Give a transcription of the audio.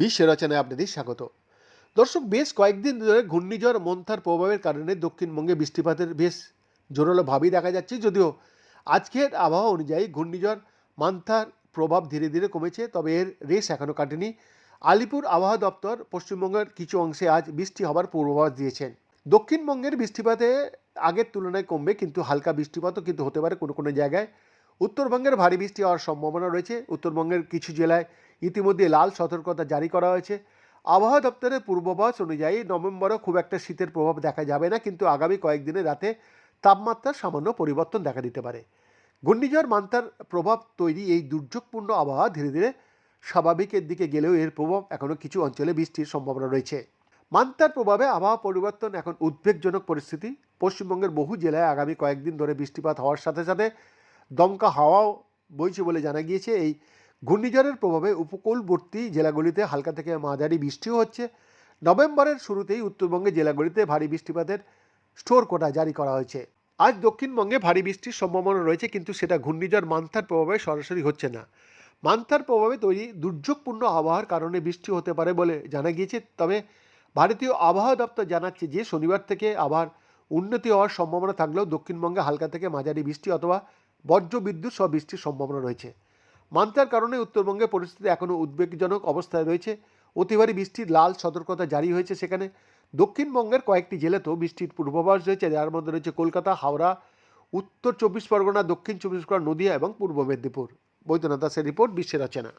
বিশ্ব রচনায় আপনাদের স্বাগত। দর্শক, বেশ কয়েকদিন ধরে ঘূর্ণিঝড় মন্থার প্রভাবের কারণে দক্ষিণবঙ্গে বৃষ্টিপাতের বেশ জোরালো ভাবই দেখা যাচ্ছে, যদিও আজকের আবহাওয়া অনুযায়ী ঘূর্ণিঝড় মান্থার প্রভাব ধীরে ধীরে কমেছে, তবে এর রেস এখনও কাটেনি। আলিপুর আবহাওয়া দপ্তর পশ্চিমবঙ্গের কিছু অংশে আজ বৃষ্টি হবার পূর্বাভাস দিয়েছেন। দক্ষিণবঙ্গের বৃষ্টিপাতে আগের তুলনায় কমবে, কিন্তু হালকা বৃষ্টিপাতও কিন্তু হতে পারে কোনো কোনো জায়গায়। উত্তরবঙ্গের ভারী বৃষ্টি হওয়ার সম্ভাবনা রয়েছে। উত্তরবঙ্গের কিছু জেলায় ইতিমধ্যে লাল সতর্কতা জারি করা হয়েছে। আবহাওয়া দপ্তরের পূর্বাভাস অনুযায়ী নভেম্বরেও খুব একটা শীতের প্রভাব দেখা যাবে না, কিন্তু আগামী কয়েকদিনের রাতে তাপমাত্রার সামান্য পরিবর্তন দেখা দিতে পারে। ঘূর্ণিঝড় মান্তার প্রভাব তৈরি এই দুর্যোগপূর্ণ আবহাওয়া ধীরে ধীরে স্বাভাবিকের দিকে গেলেও এর প্রভাব এখনও কিছু অঞ্চলে বৃষ্টির সম্ভাবনা রয়েছে। মান্তার প্রভাবে আবহাওয়া পরিবর্তন এখন উদ্বেগজনক পরিস্থিতি। পশ্চিমবঙ্গের বহু জেলায় আগামী কয়েকদিন ধরে বৃষ্টিপাত হওয়ার সাথে সাথে দমকা হাওয়াও বইছে বলে জানা গিয়েছে। এই ঘূর্ণিঝড়ের প্রভাবে উপকূলবর্তী জেলাগুলিতে হালকা থেকে মাঝারি বৃষ্টিও হচ্ছে। নভেম্বরের শুরুতেই উত্তরবঙ্গের জেলাগুলিতে ভারী বৃষ্টিপাতের স্টোর কোটা জারি করা হয়েছে। আজ দক্ষিণবঙ্গে ভারী বৃষ্টির সম্ভাবনা রয়েছে, কিন্তু সেটা ঘূর্ণিঝড় মান্থার প্রভাবে সরাসরি হচ্ছে না। মান্থার প্রভাবে তৈরি দুর্যোগপূর্ণ আবহাওয়ার কারণে বৃষ্টি হতে পারে বলে জানা গিয়েছে, তবে ভারতীয় আবহাওয়া দপ্তর জানাচ্ছে যে শনিবার থেকে আবার উন্নতি হওয়ার সম্ভাবনা থাকলেও দক্ষিণবঙ্গে হালকা থেকে মাঝারি বৃষ্টি অথবা বজ্র, বিদ্যুৎ সহ বৃষ্টির সম্ভাবনা রয়েছে। মান্তার কারণে উত্তরবঙ্গে পরিস্থিতি এখনও উদ্বেগজনক অবস্থায় রয়েছে। অতিভারী বৃষ্টির লাল সতর্কতা জারি হয়েছে সেখানে। দক্ষিণবঙ্গের কয়েকটি জেলাতেও বৃষ্টির পূর্বাভাস রয়েছে। যার মধ্যে রয়েছে কলকাতা, হাওড়া, উত্তর চব্বিশ পরগনা, দক্ষিণ চব্বিশ পরগনা, নদিয়া এবং পূর্ব মেদিনীপুর। বৈদ্যনাথ দাসের রিপোর্ট, বিশ্বের রচনা